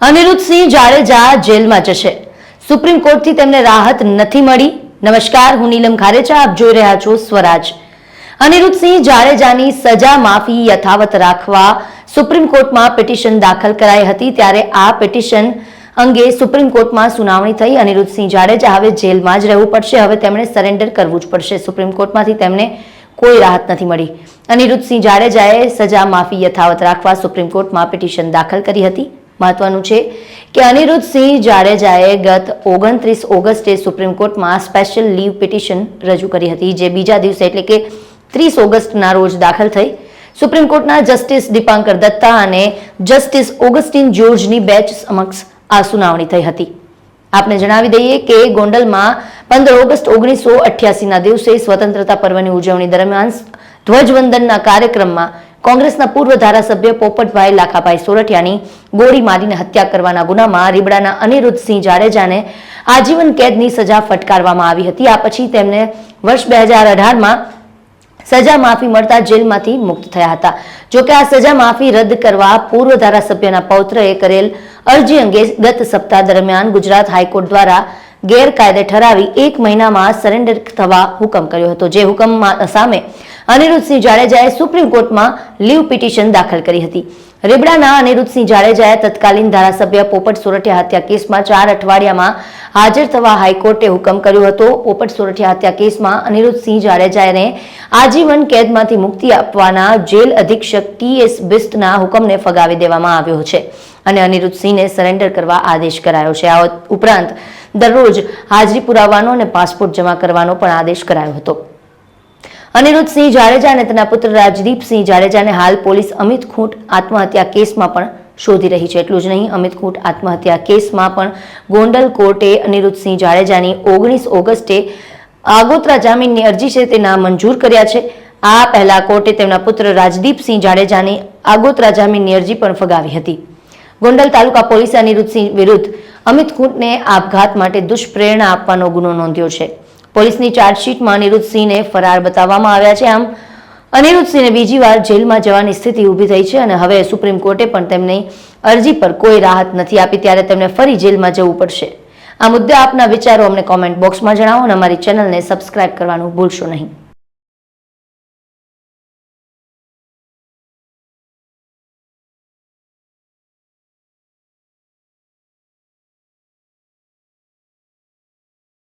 અનિરુદ્ધસિંહ જાડેજા જેલમાં જશે. સુપ્રીમ કોર્ટથી તેમને રાહત નથી મળી. નમસ્કાર, હું નીલમ ખારેચા, આપ જોઈ રહ્યા છો સ્વરાજ. અનિરુદ્ધસિંહ જાડેજાની સજા માફી યથાવત રાખવા સુપ્રીમ કોર્ટમાં પિટિશન દાખલ કરાઈ હતી ત્યારે આ પિટિશન અંગે સુપ્રીમ કોર્ટમાં સુનાવણી થઈ. અનિરુદ્ધસિંહ જાડેજા હવે જેલમાં જ રહેવું પડશે. હવે તેમણે સરેન્ડર કરવું જ પડશે. સુપ્રીમ કોર્ટમાંથી તેમને કોઈ રાહત નથી મળી. અનિરુદ્ધસિંહ જાડેજાએ સજા માફી યથાવત રાખવા સુપ્રીમ કોર્ટમાં પિટિશન દાખલ કરી હતી. મહત્વનું છે કે અનિરુદ્ધસિંહ જાડેજાએ ગત ઓગણત્રીસ ઓગસ્ટે સુપ્રીમ કોર્ટમાં સ્પેશિયલ લીવ પિટિશન રજૂ કરી હતી, જે બીજા દિવસે એટલે કે ત્રીસ ઓગસ્ટના રોજ દાખલ થઈ. સુપ્રીમ કોર્ટના જસ્ટિસ દીપાંકર દત્તા અને જસ્ટિસ ઓગસ્ટિન જ્યોર્જની બેચ સમક્ષ આ સુનાવણી થઈ હતી. આપને જણાવી દઈએ કે ગોંડલમાં પંદર ઓગસ્ટ ઓગણીસો અઠ્યાસીના દિવસે સ્વતંત્રતા પર્વની ઉજવણી દરમિયાન ધ્વજવંદનના કાર્યક્રમમાં કોંગ્રેસના પૂર્વ ધારાસભ્ય પોપટભાઈ લાખાભાઈ સોરઠિયાની ગોળી મારીને હત્યા કરવાના ગુનામાં રીબડાના અનિરુદ્ધસિંહ જાડેજાને આજીવન કેદની સજા ફટકારવામાં આવી હતી. આ પછી તેમને વર્ષ બે હજાર અઢારમાં સજા માફી મળતા જેલમાંથી મુક્ત થયા હતા. જોકે આ સજા માફી રદ કરવા પૂર્વ ધારાસભ્યના પૌત્રએ કરેલ અરજી અંગે ગત સપ્તાહ દરમિયાન ગુજરાત હાઈકોર્ટ દ્વારા ગેરકાયદે ઠરાવી એક મહિનામાં સરેન્ડર થવા હુકમ કર્યો હતો. જે હુકમ સામે અનિરુદ્ધસિંહ જાડેજાએ સુપ્રીમ કોર્ટમાં લીવ પિટિશન દાખલ કરી હતી. રેબડાના અનિરુદ્ધસિંહ જાડેજાએ તત્કાલીન ધારાસભ્ય પોપટ સોરઠિયા હત્યા કેસમાં ચાર અઠવાડિયામાં હાજર થવા હાઈકોર્ટે હુકમ કર્યો હતો. પોપટ સોરઠિયા હત્યા કેસમાં અનિરુદ્ધસિંહ જાડેજાને આજીવન કેદમાંથી મુક્તિ આપવાના જેલ અધિક્ષક ટી એસ બિસ્ટના હુકમને ફગાવી દેવામાં આવ્યો છે. અને અનિરુદ્ધસિંહને સરેન્ડર કરવા આદેશ કરાયો છે. આ ઉપરાંત દરરોજ હાજરી પુરાવાનો અને પાસપોર્ટ જમા કરવાનો પણ આદેશ કરાયો હતો. અનિરુદ્ધસિંહ જાડેજા અને તેના પુત્ર રાજદીપસિંહ જાડેજાને હાલ પોલીસ અમિત ખૂંટ આત્મહત્યા કેસમાં પણ શોધી રહી છે. એટલું જ નહીં, અમિત ખૂંટ આત્મહત્યા કેસમાં પણ ગોંડલ કોર્ટે અનિરુદ્ધસિંહ જાડેજાની ઓગણીસ ઓગસ્ટે આગોતરા જામીનની અરજી છે તે નામંજૂર કર્યા છે. આ પહેલા કોર્ટે તેમના પુત્ર રાજદીપસિંહ જાડેજાની આગોતરા જામીનની અરજી પણ ફગાવી હતી. ગોંડલ તાલુકા પોલીસ અનિરુદ્ધસિંહ વિરુદ્ધ અમિત કુંટને આપઘાત માટે દુષ્પ્રેરણા આપવાનો ગુનો નોંધ્યો છે. પોલીસની ચાર્જશીટમાં અનિરુદ્ધસિંહને ફરાર બતાવવામાં આવ્યા છે. આમ, અનિરુદ્ધસિંહને બીજી વાર જેલમાં જવાની સ્થિતિ ઊભી થઈ છે અને હવે સુપ્રીમ કોર્ટે પણ તેમની અરજી પર કોઈ રાહત નથી આપી, ત્યારે તેમને ફરી જેલમાં જવું પડશે. આ મુદ્દે આપના વિચારો અમને કોમેન્ટ બોક્સમાં જણાવો અને અમારી ચેનલને સબસ્ક્રાઇબ કરવાનું ભૂલશો નહીં.